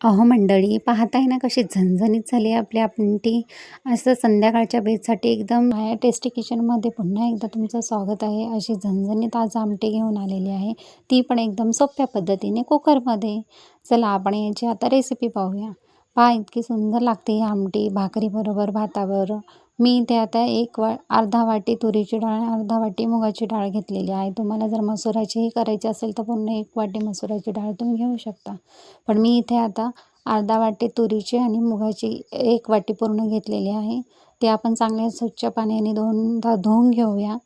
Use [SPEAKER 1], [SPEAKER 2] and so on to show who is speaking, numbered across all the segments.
[SPEAKER 1] अहो मंडळी पाहताय ना कशी झणझणीत झाली आहे आपली आमटी असं संध्याकाळच्या बेससाठी एकदम माया टेस्टी किचनमध्ये पुन्हा एकदा तुमचं स्वागत आहे. अशी झणझणीत आज आमटी घेऊन आलेली आहे. ती पण एकदम सोप्या पद्धतीने कुकरमध्ये. चला आपण याची आता रेसिपी पाहूया. पहा इतकी सुंदर लागते ही आमटी. भाकरीबरोबर भाताबरोबर मी इथे आता एक वा अर्धा वाटी तुरीची डाळ अर्धा वाटी मुगाची डाळ घेतलेली आहे. तुम्हाला जर मसुराचीही करायची असेल तर पूर्ण एक वाटी मसुराची डाळ तुम्ही घेऊ शकता. पण मी इथे आता अर्धा वाटी तुरीची आणि मुगाची एक वाटी पूर्ण घेतलेली आहे. ती आपण चांगल्या स्वच्छ पाण्याने दोनदा धुवून घेऊया.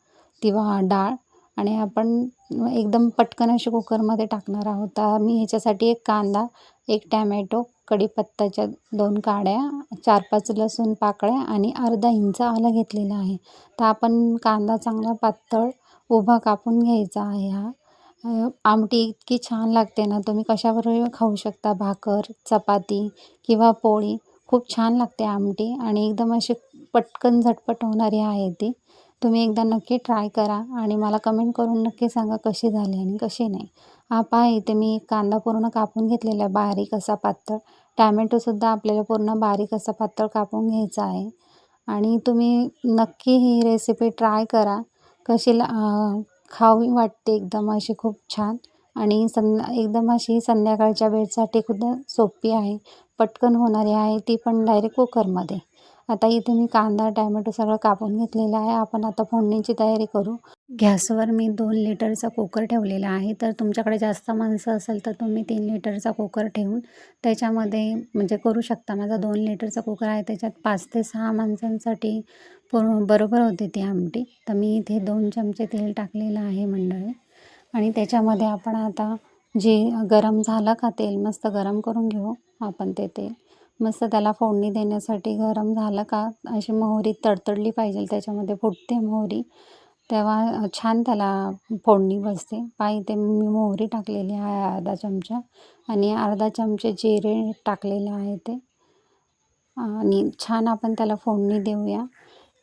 [SPEAKER 1] ती वा डाळ आणि आपण एकदम पटकन अशी कुकरमध्ये टाकणार आहोत. मी ह्याच्यासाठी एक कांदा एक टॅमॅटो कढीपत्ताच्या दोन काड्या चार पाच लसूण पाकळ्या आणि अर्धा इंच आलं घेतलेलं आहे. तर आपण कांदा चांगला पातळ उभा कापून घ्यायचा आहे हा. आमटी इतकी छान लागते ना तुम्ही कशाबरोबर खाऊ शकता? भाकर चपाती किंवा पोळी. खूप छान लागते आमटी आणि एकदम अशी पटकन झटपट होणारी आहे ती. तुम्ही एकदा नक्की ट्राय करा आणि मला कमेंट करून नक्की सांगा कशी झाली आणि कशी नाही. हा पहा इथे मी कांदा पूर्ण कापून घेतलेला आहे बारीक असा पातळ. टॅमॅटोसुद्धा आपल्याला पूर्ण बारीक असा पातळ कापून घ्यायचा आहे. आणि तुम्ही नक्की ही रेसिपी ट्राय करा. कशी ला खावी वाटते एकदम अशी खूप छान. आणि सं एकदम अशी संध्याकाळच्या वेळसाठी खूप सोपी आहे. पटकन होणारी आहे ती पण डायरेक्ट कुकरमध्ये आता इथे मी कांदा टॅमॅटो सगळं कापून घेतलेलं आहे. आपण आता फोडणीची तयारी करू. गॅसवर मी दोन लिटरचा कुकर ठेवलेला आहे. तर तुमच्याकडे जास्त माणसं असेल तर तुम्ही तीन लिटरचा कुकर ठेवून त्याच्यामध्ये म्हणजे करू शकता. माझा दोन लिटरचा कुकर आहे. त्याच्यात पाच ते सहा माणसांसाठी पूर्ण बरोबर होते ती आमटी. तर मी इथे दोन चमचे तेल टाकलेलं आहे मंडळी. आणि त्याच्यामध्ये आपण आता जे गरम झालं का तेल मस्त गरम करून घेऊ आपण ते तेल. मस्त त्याला फोडणी देण्यासाठी गरम झालं का? अशी मोहरी तडतडली पाहिजे त्याच्यामध्ये फुटते मोहरी. तेव्हा छान त्याला फोडणी बसते. पाय ते मी मोहरी टाकलेली आहे अर्धा चमचा आणि अर्धा चमचे जिरे टाकलेले आहे ते. आणि छान आपण त्याला फोडणी देऊया.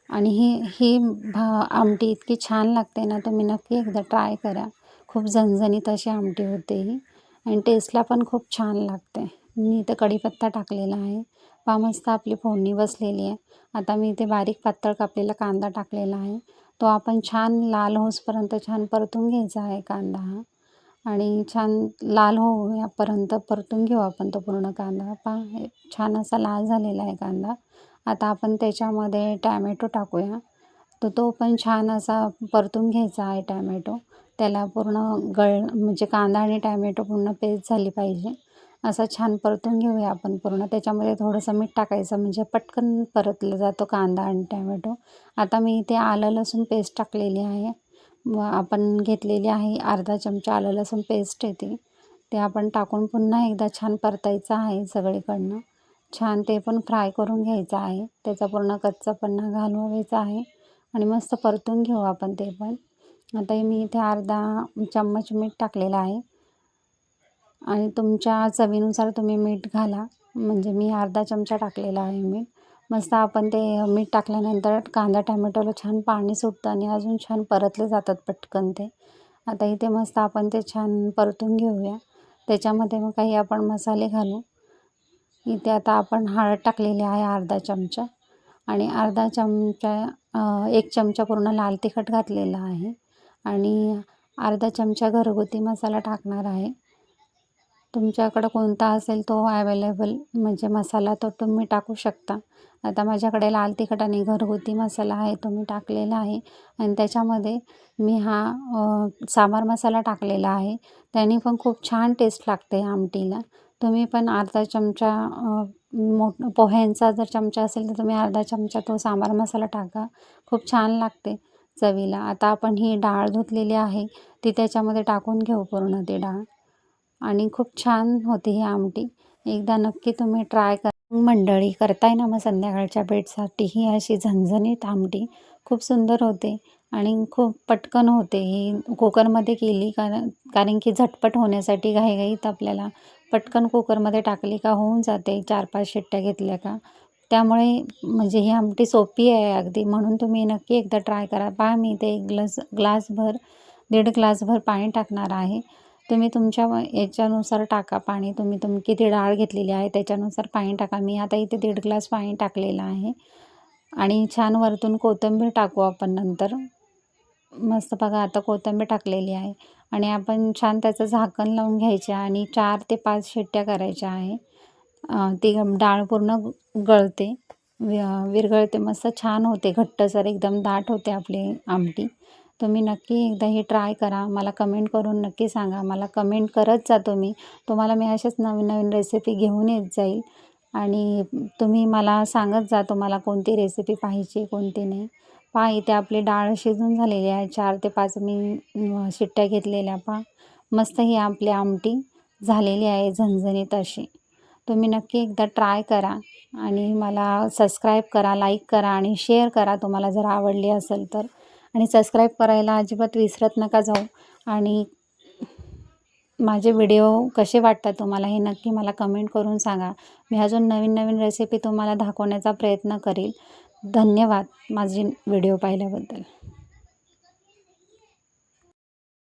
[SPEAKER 1] आणि ही ही भा आमटी इतकी छान लागते ना तुम्ही नक्की एकदा ट्राय करा. खूप झणझणीत अशी आमटी होते ही. आणि टेस्टला पण खूप छान लागते. मी इथं कढीपत्ता टाकलेला आहे. पा मस्त आपली फोडणी बसलेली आहे. आता मी इथे बारीक पातळ कापलेला कांदा टाकलेला आहे. तो आपण छान लाल होसपर्यंत छान परतून घ्यायचा आहे कांदा हा. आणि छान लाल होऊयापर्यंत परतून घेऊ आपण तो पूर्ण कांदा. पहा छान असा लाल झालेला आहे कांदा. आता आपण त्याच्यामध्ये टॅमॅटो टाकूया. तर तो पण छान असा परतून घ्यायचा आहे टॅमॅटो. त्याला पूर्ण गळ म्हणजे कांदा आणि टॅमॅटो पूर्ण पेस्ट झाली पाहिजे. असा छान परतून घेऊया आपण पूर्ण. त्याच्यामध्ये थोडंसं मीठ टाकायचं म्हणजे पटकन परतलं जातो कांदा आणि टॅमॅटो. आता मी इथे आलं लसूण पेस्ट टाकलेली आहे. आपण घेतलेली आहे अर्धा चमचा आलं लसूण पेस्ट येते. ते आपण टाकून पुन्हा एकदा छान परतायचं आहे सगळीकडनं. छान ते पण फ्राय करून घ्यायचं आहे. त्याचा पूर्ण कच्चापणा घालवायचा आहे. आणि मस्त परतून घेऊ आपण ते पण. आता मी इथे अर्धा चम्मच मीठ टाकलेलं आहे. आणि तुमच्या चवीनुसार तुम्ही मीठ घाला. म्हणजे मी अर्धा चमचा टाकलेला आहे मीठ. मस्त आपण ते मीठ टाकल्यानंतर कांदा टॅमॅटोला छान पाणी सुटतं आणि अजून छान परतले जातात पटकन ते. आता इथे मस्त आपण ते छान परतून घेऊया. त्याच्यामध्ये मग काही आपण मसाले घालू. इथे आता आपण हळद टाकलेली आहे अर्धा चमचा. आणि अर्धा चमचा एक चमचा पूर्ण लाल तिखट घातलेला आहे. आणि अर्धा चमचा घरगुती मसाला टाकणार आहे. तुमच्याकडं कोणता असेल तो अवेलेबल म्हणजे मसाला तो तुम्ही टाकू शकता. आता माझ्याकडे लाल तिखट आणि घरगुती मसाला आहे तो मी टाकलेला आहे. आणि त्याच्यामध्ये मी हा सांबार मसाला टाकलेला आहे. त्याने पण खूप छान टेस्ट लागते आमटीला. तुम्ही पण अर्धा चमचा मोठ पोह्यांचा जर चमचा असेल तर तुम्ही अर्धा चमचा तो सांबार मसाला टाका. खूप छान लागते चवीला. आता आपण ही डाळ धुतलेली आहे ती त्याच्यामध्ये टाकून घेऊ पूर्ण ती डाळ. आणि खूप छान होती ही आमटी. एकदा नक्की तुम्ही ट्राय करा. मंडळी करताय ना मग संध्याकाळच्या बेटसाठी ही अशी झणझणीत आमटी. खूप सुंदर होते आणि खूप पटकन होते. ही कुकरमध्ये केली कारण कारण की झटपट होण्यासाठी घाईघाईत आपल्याला पटकन कुकरमध्ये टाकली का होऊन जाते. चार पाच शिट्ट्या घेतल्या का? त्यामुळे म्हणजे ही आमटी सोपी आहे अगदी. म्हणून तुम्ही नक्की एकदा ट्राय करा. पहा मी ते एक ग्लास ग्लासभर दीड ग्लासभर पाणी टाकणार आहे. तुम्ही तुमच्या व- याच्यानुसार टाका पाणी. तुम्ही तुम किती डाळ घेतलेली आहे त्याच्यानुसार पाणी टाका. मी आता इथे दीड ग्लास पाणी टाकलेलं आहे. आणि छान वरतून कोथिंबीर टाकू आपण नंतर. मस्त बघा आता कोथिंबीर टाकलेली आहे. आणि आपण छान त्याचं झाकण लावून घ्यायचे आणि चार ते पाच शिट्ट्या करायच्या आहे. ती डाळ पूर्ण गळते. वि- विरघळते. मस्त छान होते. घट्टसर एकदम दाट होते आपली आमटी. तुम्ही नक्की एकदा ही ट्राय करा. मला कमेंट करून नक्की सांगा. मला कमेंट करत जा तुम्ही. तुम्हाला मी अशाच नवीन नवीन रेसिपी घेऊन येत जाईल. आणि तुम्ही मला सांगत जा तुम्हाला कोणती रेसिपी पाहिजे कोणती नाही. पहा इथे आपली डाळ शिजून झालेली आहे. चार ते पाच मी शिट्ट्या घेतलेल्या पहा. मस्त ही आपली आमटी झालेली आहे झणझणीत अशी. तुम्ही नक्की एकदा ट्राय करा आणि मला सबस्क्राईब करा लाईक करा आणि शेअर करा. तुम्हाला जर आवडली असेल तर. आणि सबस्क्राईब करायला अजिबात विसरत नका जाऊ. आणि माझे व्हिडिओ कसे वाटतात तुम्हाला हे नक्की मला कमेंट करून सांगा. मी अजून नवीन नवीन रेसिपी तुम्हाला दाखवण्याचा प्रयत्न करेल. धन्यवाद माझी व्हिडिओ पाहिल्याबद्दल.